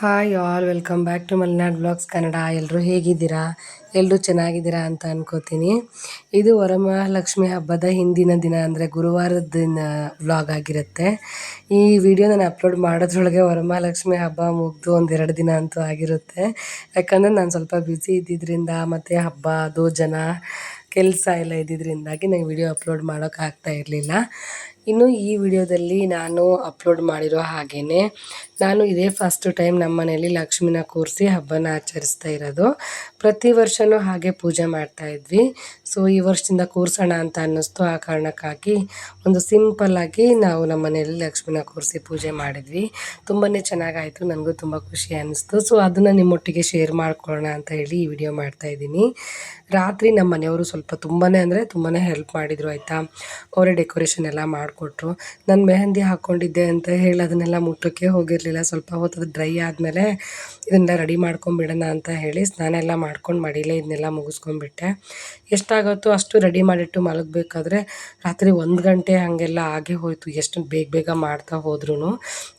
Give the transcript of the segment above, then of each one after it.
Hi all welcome back to Malenad blogs Kannada ಎಲ್ಲರೂ ಹೇಗಿದ್ದೀರಾ? ಎಲ್ಲರೂ ಚೆನ್ನಾಗಿದ್ದೀರಾ ಅಂತ ಅನ್ಕೋತೀನಿ. ಇದು ವರಮಹಾಲಕ್ಷ್ಮಿ ಹಬ್ಬದ ಹಿಂದಿನ ದಿನ ಅಂದರೆ ಗುರುವಾರದ ದಿನ ವ್ಲಾಗ್ ಆಗಿರುತ್ತೆ. ಈ ವಿಡಿಯೋ ನಾನು ಅಪ್ಲೋಡ್ ಮಾಡೋದ್ರೊಳಗೆ ವರಮಹಾಲಕ್ಷ್ಮಿ ಹಬ್ಬ ಮುಗಿದು ಒಂದೆರಡು ದಿನ ಅಂತೂ ಆಗಿರುತ್ತೆ. ಯಾಕಂದರೆ ನಾನು ಸ್ವಲ್ಪ ಬ್ಯುಸಿ ಇದ್ದಿದ್ದರಿಂದ ಮತ್ತು ಹಬ್ಬ, ಅದು ಜನ, ಕೆಲಸ ಎಲ್ಲ ಇದ್ದಿದ್ದರಿಂದಾಗಿ ನಂಗೆ ವಿಡಿಯೋ ಅಪ್ಲೋಡ್ ಮಾಡೋಕ್ಕಾಗ್ತಾ ಇರಲಿಲ್ಲ. ಇನ್ನು ಈ ವಿಡಿಯೋದಲ್ಲಿ ನಾನು ಅಪ್ಲೋಡ್ ಮಾಡಿರೋ ಹಾಗೆಯೇ ನಾನು ಇದೇ ಫಸ್ಟ್ ಟೈಮ್ ನಮ್ಮ ಮನೆಯಲ್ಲಿ ಲಕ್ಷ್ಮಿನ ಕೂರಿಸಿ ಹಬ್ಬನ ಆಚರಿಸ್ತಾ ಇರೋದು. ಪ್ರತಿ ವರ್ಷವೂ ಹಾಗೆ ಪೂಜೆ ಮಾಡ್ತಾ ಇದ್ವಿ. ಸೊ ಈ ವರ್ಷದಿಂದ ಕೂರಿಸೋಣ ಅಂತ ಅನ್ನಿಸ್ತು. ಆ ಕಾರಣಕ್ಕಾಗಿ ಒಂದು ಸಿಂಪಲ್ಲಾಗಿ ನಾವು ನಮ್ಮ ಮನೆಯಲ್ಲಿ ಲಕ್ಷ್ಮಿನ ಕೂರಿಸಿ ಪೂಜೆ ಮಾಡಿದ್ವಿ. ತುಂಬಾ ಚೆನ್ನಾಗಾಯಿತು. ನನಗೂ ತುಂಬ ಖುಷಿ ಅನ್ನಿಸ್ತು. ಸೊ ಅದನ್ನು ನಿಮ್ಮೊಟ್ಟಿಗೆ ಶೇರ್ ಮಾಡ್ಕೊಳ್ಳೋಣ ಅಂತ ಹೇಳಿ ಈ ವಿಡಿಯೋ ಮಾಡ್ತಾ ಇದ್ದೀನಿ. ರಾತ್ರಿ ನಮ್ಮ ಮನೆಯವರು ಸ್ವಲ್ಪ ತುಂಬಾ ಅಂದರೆ ತುಂಬಾ ಹೆಲ್ಪ್ ಮಾಡಿದರು, ಆಯಿತಾ? ಅವರೇ ಡೆಕೋರೇಷನ್ ಎಲ್ಲ ಮಾಡಿಕೊಟ್ರು ನಾನು ಮೆಹಂದಿ ಹಾಕ್ಕೊಂಡಿದ್ದೆ ಅಂತ ಹೇಳಿ ಅದನ್ನೆಲ್ಲ ಮುಟ್ಟೋಕ್ಕೆ ಹೋಗಿರಲಿಲ್ಲ. ಸ್ವಲ್ಪ ಹೊತ್ತು ಡ್ರೈ ಆದಮೇಲೆ ಇದನ್ನೆಲ್ಲ ರೆಡಿ ಮಾಡ್ಕೊಂಬಿಡೋಣ ಅಂತ ಹೇಳಿ ಸ್ನಾನ ಎಲ್ಲ ಮಾಡ್ಕೊಂಡು ಮಡಿಲೇ ಇದನ್ನೆಲ್ಲ ಮುಗಿಸ್ಕೊಂಬಿಟ್ಟೆ ಎಷ್ಟಾಗುತ್ತೋ ಅಷ್ಟು ರೆಡಿ ಮಾಡಿಟ್ಟು ಮಲಗಬೇಕಾದ್ರೆ ರಾತ್ರಿ ಒಂದು ಗಂಟೆ ಹಾಗೆಲ್ಲ ಆಗೇ ಹೋಯಿತು. ಎಷ್ಟು ಬೇಗ ಬೇಗ ಮಾಡ್ತಾ ಹೋದ್ರೂ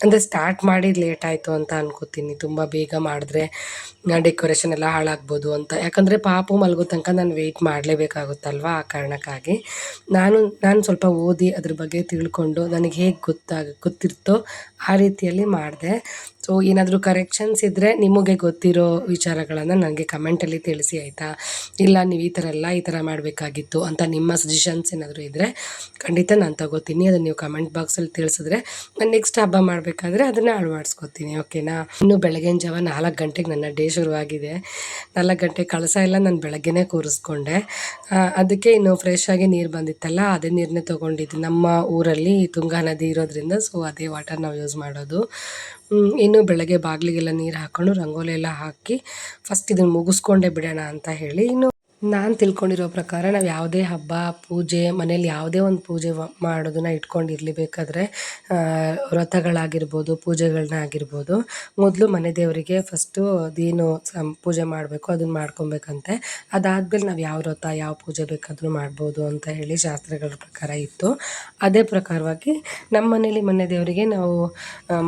ಅಂದರೆ ಸ್ಟಾರ್ಟ್ ಮಾಡಿ ಲೇಟ್ ಆಯಿತು ಅಂತ ಅನ್ಕೋತೀನಿ. ತುಂಬ ಬೇಗ ಮಾಡಿದ್ರೆ ಡೆಕೋರೇಷನ್ ಎಲ್ಲ ಹಾಳಾಗ್ಬೋದು ಅಂತ. ಯಾಕಂದರೆ ಪಾಪು ಮಲಗೋ ತನಕ ನಾನು ವೆಯ್ಟ್ ಮಾಡಲೇಬೇಕಾಗುತ್ತಲ್ವ ಆ ಕಾರಣಕ್ಕಾಗಿ. ನಾನು ನಾನು ಸ್ವಲ್ಪ ಓದಿ ಅದ್ರ ಬಗ್ಗೆ ತಿಳ್ಕೊಂಡು ನನಗೆ ಹೇಗೆ ಗೊತ್ತಾಗ ಗೊತ್ತಿರ್ತೋ ಆ ರೀತಿಯಲ್ಲಿ ಮಾಡಿದೆ. ಸೊ ಏನಾದರೂ ಕರೆಕ್ಷನ್ಸ್ ಇದ್ದರೆ ನಿಮಗೆ ಗೊತ್ತಿರೋ ವಿಚಾರಗಳನ್ನು ನನಗೆ ಕಮೆಂಟಲ್ಲಿ ತಿಳಿಸಿ, ಆಯಿತಾ? ಇಲ್ಲ, ನೀವು ಈ ಥರ ಎಲ್ಲ ಈ ಥರ ಮಾಡಬೇಕಾಗಿತ್ತು ಅಂತ ನಿಮ್ಮ ಸಜೆಷನ್ಸ್ ಏನಾದರೂ ಇದ್ದರೆ ಖಂಡಿತ ನಾನು ತಗೋತೀನಿ. ಅದನ್ನು ನೀವು ಕಮೆಂಟ್ ಬಾಕ್ಸಲ್ಲಿ ತಿಳಿಸಿದ್ರೆ ನಾನು ನೆಕ್ಸ್ಟ್ ಹಬ್ಬ ಮಾಡಬೇಕಾದ್ರೆ ಅದನ್ನು ಅಳವಡಿಸ್ಕೊತೀನಿ ಓಕೆನಾ ಇನ್ನು ಬೆಳಗಿನ ಜಾವ ನಾಲ್ಕು ಗಂಟೆಗೆ ನನ್ನ ಡೇ ಶುರುವಾಗಿದೆ. ನಾಲ್ಕು ಗಂಟೆ ಕಳಸ ಎಲ್ಲ ನಾನು ಬೆಳಗ್ಗೆನೇ ಕೂರಿಸ್ಕೊಂಡೆ. ಅದಕ್ಕೆ ಇನ್ನು ಫ್ರೆಶ್ ಆಗಿ ನೀರು ಬಂದಿತ್ತಲ್ಲ, ಅದೇ ನೀರನ್ನೇ ತೊಗೊಂಡಿದ್ದು. ನಮ್ಮ ಊರಲ್ಲಿ ತುಂಗಾ ನದಿ ಇರೋದ್ರಿಂದ ಸೊ ಅದೇ ವಾಟರ್ ನಾವು ಯೂಸ್ ಮಾಡೋದು. ಇನ್ನು ಬೆಳಗ್ಗೆ ಬಾಗಿಲಿಗೆಲ್ಲ ನೀರು ಹಾಕೊಂಡು ರಂಗೋಲಿ ಎಲ್ಲ ಹಾಕಿ ಫಸ್ಟ್ ಇದನ್ನು ಮುಗಿಸ್ಕೊಂಡೇ ಬಿಡೋಣ ಅಂತ ಹೇಳಿ. ಇನ್ನು ನಾನು ತಿಳ್ಕೊಂಡಿರೋ ಪ್ರಕಾರ ನಾವು ಯಾವುದೇ ಹಬ್ಬ, ಪೂಜೆ, ಮನೇಲಿ ಯಾವುದೇ ಒಂದು ಪೂಜೆ ಮಾಡೋದನ್ನ ಇಟ್ಕೊಂಡಿರಲಿ ಬೇಕಾದರೆ ವ್ರತಗಳಾಗಿರ್ಬೋದು ಪೂಜೆಗಳನ್ನ ಆಗಿರ್ಬೋದು. ಮೊದಲು ಮನೆ ದೇವರಿಗೆ ಫಸ್ಟು ಅದೇನು ಸಂ, ಪೂಜೆ ಮಾಡಬೇಕು ಅದನ್ನು ಮಾಡ್ಕೊಬೇಕಂತೆ. ಅದಾದಮೇಲೆ ನಾವು ಯಾವ ವ್ರತ, ಯಾವ ಪೂಜೆ ಬೇಕಾದರೂ ಮಾಡ್ಬೋದು ಅಂತ ಹೇಳಿ ಶಾಸ್ತ್ರಗಳ ಪ್ರಕಾರ ಇತ್ತು. ಅದೇ ಪ್ರಕಾರವಾಗಿ ನಮ್ಮ ಮನೇಲಿ ಮನೆ ದೇವರಿಗೆ ನಾವು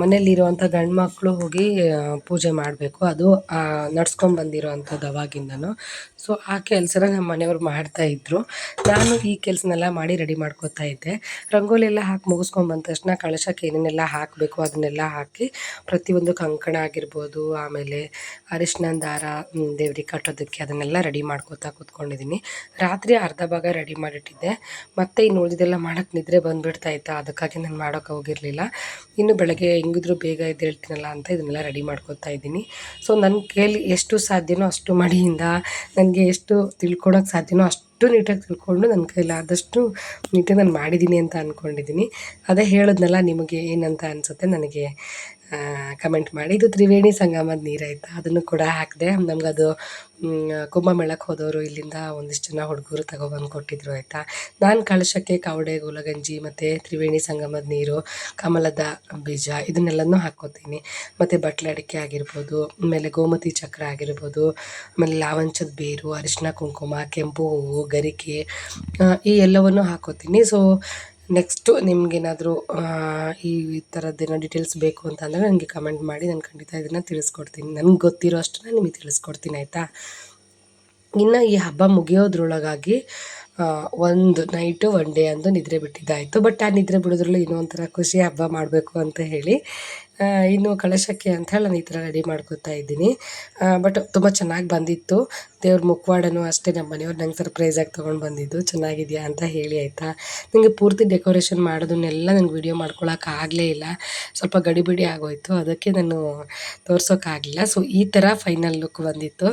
ಮನೆಯಲ್ಲಿರುವಂಥ ಗಂಡು ಮಕ್ಕಳು ಹೋಗಿ ಪೂಜೆ ಮಾಡಬೇಕು. ಅದು ನಡ್ಸ್ಕೊಂಡು ಬಂದಿರೋ ಅಂಥದ್ದು ಅವಾಗಿಂದನೂ. ಸೊ ಆ ಕೆಲಸನ ನಮ್ಮ ಮನೆಯವ್ರು ಮಾಡ್ತಾಯಿದ್ರು ನಾನು ಈ ಕೆಲಸನೆಲ್ಲ ಮಾಡಿ ರೆಡಿ ಮಾಡ್ಕೋತಾ ಇದ್ದೆ. ರಂಗೋಲಿ ಎಲ್ಲ ಹಾಕಿ ಮುಗಿಸ್ಕೊಂಡು ಬಂದ ತಕ್ಷಣ ಕಳಶಕ್ಕೆ ಏನೇನೆಲ್ಲ ಹಾಕಬೇಕು ಅದನ್ನೆಲ್ಲ ಹಾಕಿ ಪ್ರತಿಯೊಂದು ಕಂಕಣ ಆಗಿರ್ಬೋದು, ಆಮೇಲೆ ಅರಿಶಿನ ದಾರ ದೇವ್ರಿಗೆ ಕಟ್ಟೋದಕ್ಕೆ ಅದನ್ನೆಲ್ಲ ರೆಡಿ ಮಾಡ್ಕೋತಾ ಕೂತ್ಕೊಂಡಿದ್ದೀನಿ. ರಾತ್ರಿ ಅರ್ಧ ಭಾಗ ರೆಡಿ ಮಾಡಿಟ್ಟಿದ್ದೆ. ಮತ್ತೆ ಇನ್ನು ಉಳಿದಿದ್ದೆಲ್ಲ ಮಾಡೋಕ್ಕೆ ನಿದ್ರೆ ಬಂದುಬಿಡ್ತಾ ಇತ್ತು. ಅದಕ್ಕಾಗಿ ನಾನು ಮಾಡೋಕ್ಕೆ ಹೋಗಿರಲಿಲ್ಲ. ಇನ್ನು ಬೆಳಗ್ಗೆ ಹೆಂಗಿದ್ರು ಬೇಗ ಎದ್ದೇಳ್ತೀನಲ್ಲ ಅಂತ ಇದನ್ನೆಲ್ಲ ರೆಡಿ ಮಾಡ್ಕೋತಾ ಇದ್ದೀನಿ. ಸೊ ನನ್ನ ಕೇಳಿ ಎಷ್ಟು ಸಾಧ್ಯನೋ ಅಷ್ಟು ಮಡಿಯಿಂದ, ನನಗೆ ಎಷ್ಟು ತಿಳ್ಕೊಳಕ್ಕೆ ಸಾಧ್ಯನೋ ಅಷ್ಟು ನೀಟಾಗಿ ತಿಳ್ಕೊಂಡು ನನ್ನ ಕೈಲಾದಷ್ಟು ನೀಟಾಗಿ ನಾನು ಮಾಡಿದ್ದೀನಿ ಅಂತ ಅಂದ್ಕೊಂಡಿದ್ದೀನಿ ಅದೇ ಹೇಳಿದ್ನಲ್ಲ, ನಿಮಗೆ ಏನಂತ ಅನಿಸುತ್ತೆ? ನನಗೆ ಕಮೆಂಟ್ ಮಾಡಿ. ಇದು ತ್ರಿವೇಣಿ ಸಂಗಮದ ನೀರಾಯ್ತು ಅದನ್ನು ಕೂಡ ಹಾಕಿದೆ ನಮಗದು ಕುಂಭಮೇಳಕ್ಕೆ ಹೋದವರು ಇಲ್ಲಿಂದ ಒಂದಿಷ್ಟು ಜನ ಹುಡುಗರು ತಗೊಬಂದು ಕೊಟ್ಟಿದ್ರು ಆಯಿತಾ? ನಾನು ಕಳಶಕ್ಕೆ ಕಾವಡೆ, ಗುಲಗಂಜಿ ಮತ್ತು ತ್ರಿವೇಣಿ ಸಂಗಮದ ನೀರು, ಕಮಲದ ಬೀಜ ಇದನ್ನೆಲ್ಲನೂ ಹಾಕ್ಕೋತೀನಿ. ಮತ್ತು ಬಟ್ಲೆ ಅಡಿಕೆ ಆಗಿರ್ಬೋದು, ಆಮೇಲೆ ಗೋಮತಿ ಚಕ್ರ ಆಗಿರ್ಬೋದು, ಆಮೇಲೆ ಲಾವಂಚದ ಬೇರು ಅರಿಶಿನ ಕುಂಕುಮ, ಕೆಂಪು ಹೂವು, ಗರಿಕೆ ಈ ಎಲ್ಲವನ್ನು ಹಾಕ್ಕೋತೀನಿ. ಸೊ ನೆಕ್ಸ್ಟು ನಿಮಗೇನಾದರೂ ಈ ಥರದ್ದೇನೋ ಡೀಟೇಲ್ಸ್ ಬೇಕು ಅಂತಂದರೆ ನನಗೆ ಕಮೆಂಟ್ ಮಾಡಿ, ನಾನು ಖಂಡಿತ ಇದನ್ನು ತಿಳಿಸ್ಕೊಡ್ತೀನಿ. ನನಗೆ ಗೊತ್ತಿರೋ ಅಷ್ಟನ್ನು ನಿಮಗೆ ತಿಳಿಸ್ಕೊಡ್ತೀನಿ, ಆಯಿತಾ? ಇನ್ನು ಈ ಹಬ್ಬ ಮುಗಿಯೋದ್ರೊಳಗಾಗಿ ಒಂದು ನೈಟು ಒನ್ ಡೇ ಅಂದು ನಿದ್ರೆ ಬಿಟ್ಟಿದ್ದಾಯಿತು. ಬಟ್ ಆ ನಿದ್ರೆ ಬಿಡೋದ್ರಲ್ಲಿ ಇನ್ನೂ ಒಂಥರ ಖುಷಿ ಹಬ್ಬ ಮಾಡಬೇಕು ಅಂತ ಹೇಳಿ ಇನ್ನು ಕಳಶಕ್ಕೆ ಅಂತ ಹೇಳಿ ನಾನು ಈ ಥರ ರೆಡಿ ಮಾಡ್ಕೊತಾ ಇದ್ದೀನಿ. ಬಟ್ ತುಂಬ ಚೆನ್ನಾಗಿ ಬಂದಿತ್ತು. ದೇವ್ರ ಮುಖವಾಡನೂ ಅಷ್ಟೇ ನಮ್ಮ ಮನೆಯವ್ರು ನಂಗೆ ಸರ್ಪ್ರೈಸಾಗಿ ತೊಗೊಂಡು ಬಂದಿದ್ದು. ಚೆನ್ನಾಗಿದೆಯಾ ಅಂತ ಹೇಳಿ ಆಯಿತಾ? ನನಗೆ ಪೂರ್ತಿ ಡೆಕೋರೇಷನ್ ಮಾಡೋದನ್ನೆಲ್ಲ ನನಗೆ ವಿಡಿಯೋ ಮಾಡ್ಕೊಳಕ್ಕೆ ಆಗಲೇ ಇಲ್ಲ. ಸ್ವಲ್ಪ ಗಡಿಬಿಡಿ ಆಗೋಯಿತು. ಅದಕ್ಕೆ ನಾನು ತೋರ್ಸೋಕ್ಕಾಗಲಿಲ್ಲ ಸೊ ಈ ಥರ ಫೈನಲ್ ಲುಕ್ ಬಂದಿತ್ತು.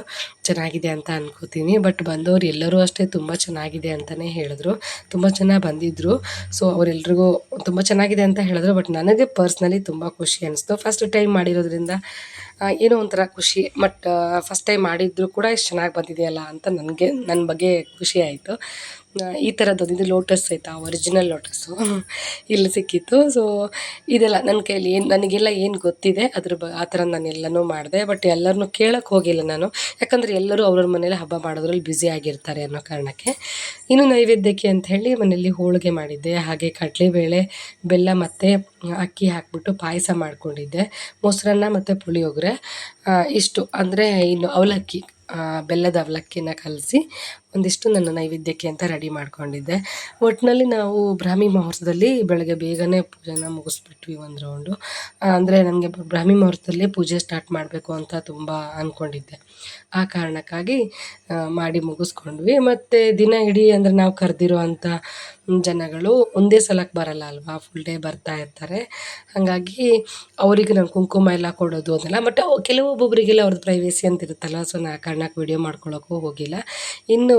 ಚೆನ್ನಾಗಿದೆ ಅಂತ ಅನ್ಕೋತೀನಿ. ಬಟ್ ಬಂದವರು ಎಲ್ಲರೂ ಅಷ್ಟೇ ತುಂಬ ಚೆನ್ನಾಗಿದೆ ಅಂತಲೇ ಹೇಳಿದ್ರು. ತುಂಬ ಚೆನ್ನಾಗಿ ಬಂದಿದ್ದರು ಸೊ ಅವರೆಲ್ರಿಗೂ ತುಂಬ ಚೆನ್ನಾಗಿದೆ ಅಂತ ಹೇಳಿದ್ರು. ಬಟ್ ನನಗೆ ಪರ್ಸ್ನಲಿ ತುಂಬ ಖುಷಿ ಅನಿಸ್ತು ಫಸ್ಟ್ ಟೈಮ್ ಮಾಡಿರೋದ್ರಿಂದ. ಏನೋ ಒಂಥರ ಖುಷಿ. ಬಟ್ ಫಸ್ಟ್ ಟೈಮ್ ಮಾಡಿದ್ರು ಕೂಡ ಇಷ್ಟು ಚೆನ್ನಾಗಿ ಬಂದಿದೆಯಲ್ಲ ಅಂತ ನನಗೆ ನನ್ನ ಬಗ್ಗೆ ಖುಷಿ ಆಯಿತು. ಈ ಥರದ್ದು ಇದು ಲೋಟಸ್ ಆಯಿತಾ ಒರಿಜಿನಲ್ ಲೋಟಸ್ಸು ಇಲ್ಲಿ ಸಿಕ್ಕಿತ್ತು. ಸೊ ಇದೆಲ್ಲ ನನ್ನ ಕೈಯಲ್ಲಿ ಏನು, ನನಗೆಲ್ಲ ಏನು ಗೊತ್ತಿದೆ, ಅದ್ರ ಬ, ಆ ಥರ ನಾನು ಎಲ್ಲನೂ ಮಾಡಿದೆ. ಬಟ್ ಎಲ್ಲರನ್ನೂ ಕೇಳೋಕ್ಕೆ ಹೋಗಿಲ್ಲ ನಾನು. ಯಾಕಂದರೆ ಎಲ್ಲರೂ ಅವ್ರವ್ರ ಮನೇಲಿ ಹಬ್ಬ ಮಾಡೋದ್ರಲ್ಲಿ ಬ್ಯುಸಿ ಆಗಿರ್ತಾರೆ ಅನ್ನೋ ಕಾರಣಕ್ಕೆ. ಇನ್ನು ನೈವೇದ್ಯಕ್ಕೆ ಅಂತ ಹೇಳಿ ಮನೆಯಲ್ಲಿ ಹೋಳಿಗೆ ಮಾಡಿದ್ದೆ. ಹಾಗೆ ಕಡಲೆಬೇಳೆ ಬೆಲ್ಲ ಮತ್ತು ಅಕ್ಕಿ ಹಾಕ್ಬಿಟ್ಟು ಪಾಯಸ ಮಾಡಿಕೊಂಡಿದ್ದೆ. ಮೊಸರನ್ನ ಮತ್ತು ಪುಳಿಯೋಗರೆ. ಇಷ್ಟು. ಅಂದರೆ ಇನ್ನು ಅವಲಕ್ಕಿ ಬೆಲ್ಲದ ಅವಲಕ್ಕಿನ ಕಲಸಿ ಒಂದಿಷ್ಟು ನನ್ನ ನೈವೇದ್ಯಕ್ಕೆ ಅಂತ ರೆಡಿ ಮಾಡ್ಕೊಂಡಿದ್ದೆ. ಒಟ್ಟಿನಲ್ಲಿ ನಾವು ಬ್ರಾಹ್ಮಿ ಮುಹೂರ್ತದಲ್ಲಿ ಬೆಳಗ್ಗೆ ಬೇಗನೆ ಪೂಜೆನ ಮುಗಿಸ್ಬಿಟ್ವಿ ಒಂದು ರೌಂಡು ಅಂದರೆ ನನಗೆ ಬ್ರಾಹ್ಮಿ ಮುಹೂರ್ತದಲ್ಲಿ ಪೂಜೆ ಸ್ಟಾರ್ಟ್ ಮಾಡಬೇಕು ಅಂತ ತುಂಬ ಅಂದ್ಕೊಂಡಿದ್ದೆ ಆ ಕಾರಣಕ್ಕಾಗಿ ಮಾಡಿ ಮುಗಿಸ್ಕೊಂಡ್ವಿ. ಮತ್ತು ದಿನ ಇಡೀ ಅಂದರೆ ನಾವು ಕರೆದಿರೋ ಅಂಥ ಜನಗಳು ಒಂದೇ ಸಲಕ್ಕೆ ಬರಲ್ಲ ಅಲ್ವಾ? ಫುಲ್ ಡೇ ಬರ್ತಾ ಇರ್ತಾರೆ. ಹಾಗಾಗಿ ಅವರಿಗೆ ನಾನು ಕುಂಕುಮ ಎಲ್ಲ ಕೊಡೋದು ಅದೆಲ್ಲ. ಬಟ್ ಕೆಲವೊಬ್ಬೊಬ್ಬರಿಗೆಲ್ಲ ಅವ್ರದ್ದು ಪ್ರೈವೇಸಿ ಅಂತ ಇರುತ್ತಲ್ಲ ಸೊ ನಾ ಕಾರಣಕ್ಕೆ ವೀಡಿಯೋ ಮಾಡ್ಕೊಳ್ಳೋಕ್ಕೂ ಹೋಗಿಲ್ಲ. ಇನ್ನು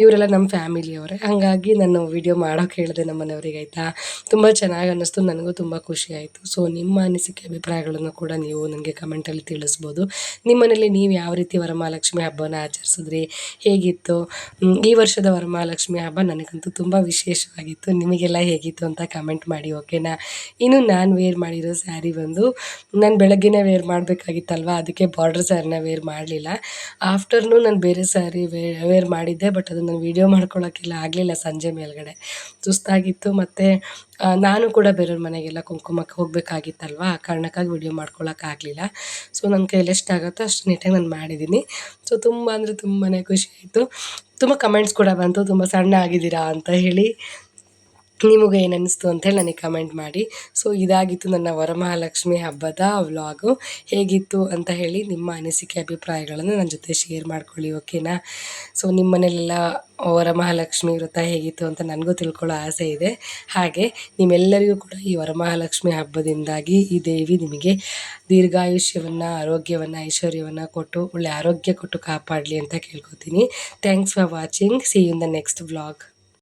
ಇವರೆಲ್ಲ ನಮ್ಮ ಫ್ಯಾಮಿಲಿಯವರೇ ಹಾಗಾಗಿ ನಾನು ವೀಡಿಯೋ ಮಾಡೋಕೆ ಹೇಳಿದೆ ನಮ್ಮ ಮನೆಯವ್ರಿಗೆ ಆಯಿತಾ? ತುಂಬ ಚೆನ್ನಾಗಿ ಅನ್ನಿಸ್ತು. ನನಗೂ ತುಂಬ ಖುಷಿ ಆಯಿತು. ಸೊ ನಿಮ್ಮ ಅನಿಸಿಕೆ, ಅಭಿಪ್ರಾಯಗಳನ್ನು ಕೂಡ ನೀವು ನನಗೆ ಕಮೆಂಟಲ್ಲಿ ತಿಳಿಸ್ಬೋದು. ನಿಮ್ಮನೇಲಿ ನೀವು ಯಾವ ರೀತಿ ವರಮಹಾಲಕ್ಷ್ಮಿ ಹಬ್ಬನ ಆಚರಿಸಿದ್ರಿ? ಹೇಗಿತ್ತು? ಈ ವರ್ಷದ ವರಮಹಾಲಕ್ಷ್ಮಿ ಹಬ್ಬ ನನಗಂತೂ ತುಂಬ ವಿಶೇಷವಾಗಿತ್ತು. ನಿಮಗೆಲ್ಲ ಹೇಗಿತ್ತು ಅಂತ ಕಮೆಂಟ್ ಮಾಡಿ ಓಕೆನಾ ಇನ್ನು ನಾನು ವೇರ್ ಮಾಡಿರೋ ಸ್ಯಾರಿ ಬಂದು, ನಾನು ಬೆಳಗ್ಗೆನೇ ವೇರ್ ಮಾಡಬೇಕಾಗಿತ್ತಲ್ವ? ಅದಕ್ಕೆ ಬಾರ್ಡ್ರ್ ಸ್ಯಾರಿನ ವೇರ್ ಮಾಡಲಿಲ್ಲ. ಆಫ್ಟರ್ನೂ ನಾನು ಬೇರೆ ಸ್ಯಾರಿ ವೇ ವೇರ್ ಮಾಡಿದ್ದೆ ಬಟ್ ಅದನ್ನು ನಾನು ವೀಡಿಯೋ ಮಾಡ್ಕೊಳ್ಳೋಕ್ಕೆಲ್ಲ ಆಗಲಿಲ್ಲ ಸಂಜೆ ಮೇಲುಗಡೆ. ಸುಸ್ತಾಗಿತ್ತು ಮತ್ತು ನಾನು ಕೂಡ ಬೇರೆಯವ್ರ ಮನೆಗೆಲ್ಲ ಕುಂಕುಮಕ್ಕೆ ಹೋಗಬೇಕಾಗಿತ್ತಲ್ವ, ಆ ಕಾರಣಕ್ಕಾಗಿ ವೀಡಿಯೋ ಮಾಡ್ಕೊಳ್ಳೋಕ್ಕಾಗಲಿಲ್ಲ ಸೊ ನನ್ನ ಕೈಯಲ್ಲಿ ಎಷ್ಟಾಗುತ್ತೋ ಅಷ್ಟು ನೀಟಾಗಿ ನಾನು ಮಾಡಿದ್ದೀನಿ ಸೊ ತುಂಬ ಅಂದರೆ ತುಂಬಾ ಖುಷಿ ಆಯಿತು. ತುಂಬ ಕಮೆಂಟ್ಸ್ ಕೂಡ ಬಂತು. ತುಂಬ ಸಣ್ಣ ಆಗಿದ್ದೀರಾ ಅಂತ ಹೇಳಿ. ನಿಮಗೆ ಏನು ಅನ್ನಿಸ್ತು ಅಂತೇಳಿ ನನಗೆ ಕಮೆಂಟ್ ಮಾಡಿ. ಸೊ ಇದಾಗಿತ್ತು ನನ್ನ ವರಮಹಾಲಕ್ಷ್ಮಿ ಹಬ್ಬದ ವ್ಲಾಗು ಹೇಗಿತ್ತು ಅಂತ ಹೇಳಿ ನಿಮ್ಮ ಅನಿಸಿಕೆ ಅಭಿಪ್ರಾಯಗಳನ್ನು ನನ್ನ ಜೊತೆ ಶೇರ್ ಮಾಡ್ಕೊಳ್ಳಿ ಓಕೆನಾ ಸೊ ನಿಮ್ಮ ವರಮಹಾಲಕ್ಷ್ಮಿ ವ್ರತ ಹೇಗಿತ್ತು ಅಂತ ನನಗೂ ತಿಳ್ಕೊಳ್ಳೋ ಆಸೆ ಇದೆ. ಹಾಗೆ ನಿಮ್ಮೆಲ್ಲರಿಗೂ ಕೂಡ ಈ ವರಮಹಾಲಕ್ಷ್ಮಿ ಹಬ್ಬದಿಂದಾಗಿ ಈ ದೇವಿ ನಿಮಗೆ ದೀರ್ಘಾಯುಷ್ಯವನ್ನು, ಆರೋಗ್ಯವನ್ನು, ಐಶ್ವರ್ಯವನ್ನು ಕೊಟ್ಟು ಒಳ್ಳೆ ಆರೋಗ್ಯ ಕೊಟ್ಟು ಕಾಪಾಡಲಿ ಅಂತ ಕೇಳ್ಕೊತೀನಿ. Thanks for watching see in the next vlog